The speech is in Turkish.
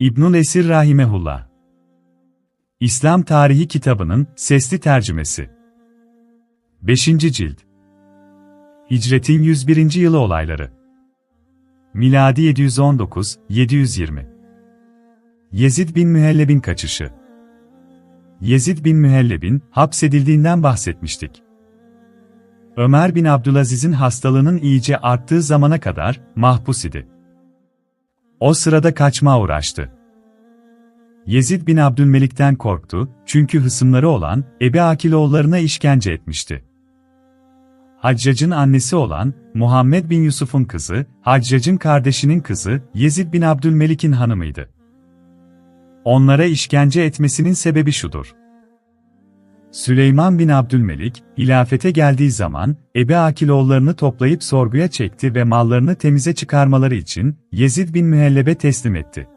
İbnül Esir Rahimehullah İslam Tarihi kitabının sesli tercümesi 5. cilt Hicretin 101. yılı olayları Miladi 719-720 Yezid bin Mühelleb'in kaçışı Yezid bin Mühelleb'in hapsedildiğinden bahsetmiştik. Ömer bin Abdülaziz'in hastalığının iyice arttığı zamana kadar mahpus idi. O sırada kaçma uğraştı. Yezid bin Abdülmelik'ten korktu çünkü hısımları olan Ebi Akiloğullarına işkence etmişti. Haccac'ın annesi olan Muhammed bin Yusuf'un kızı, Haccac'ın kardeşinin kızı Yezid bin Abdülmelik'in hanımıydı. Onlara işkence etmesinin sebebi şudur. Süleyman bin Abdülmelik, hilafete geldiği zaman, Ebi Akiloğullarını toplayıp sorguya çekti ve mallarını temize çıkarmaları için Yezid bin Mühelleb'e teslim etti.